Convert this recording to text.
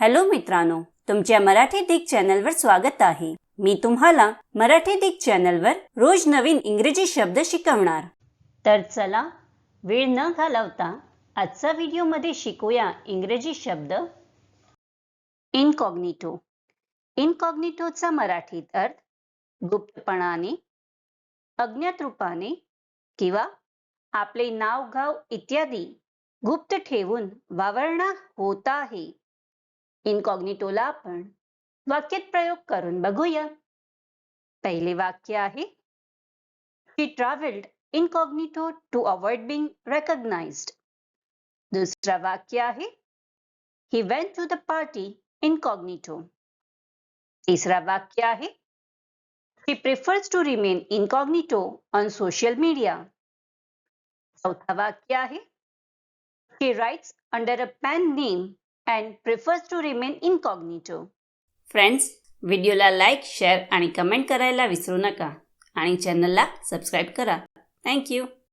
Hello मित्रांनो तुमच्या मराठी दिग चॅनलवर स्वागत आहे. मी तुम्हाला मराठी दिग चॅनलवर रोज नवीन इंग्रजी शब्द शिकवणार. तर चला वेळ न घालवता आजचा व्हिडिओमध्ये शिकूया इंग्रजी शब्द. इनकॉग्निटो इनकॉग्निटोचा मराठीत अर्थ गुप्तपणाने अज्ञात रूपाने किंवा आपले नाव गाव इत्यादी गुप्त ठेवून वावरणा होत आहे. इनकॉग्निटोला आपण वाक्यात प्रयोग करून बघूया. पहिले वाक्य आहे she travelled incognito to avoid being recognised दुसरा वाक्य आहे he went to the party incognito तिसरा वाक्य आहे she prefers to remain incognito on social media चौथा वाक्य आहे she writes under a pen name and prefers to remain incognito friends व्हिडिओला लाईक शेअर आणि कमेंट करायला विसरू नका. आणि चॅनलला सबस्क्राईब करा. थँक्यू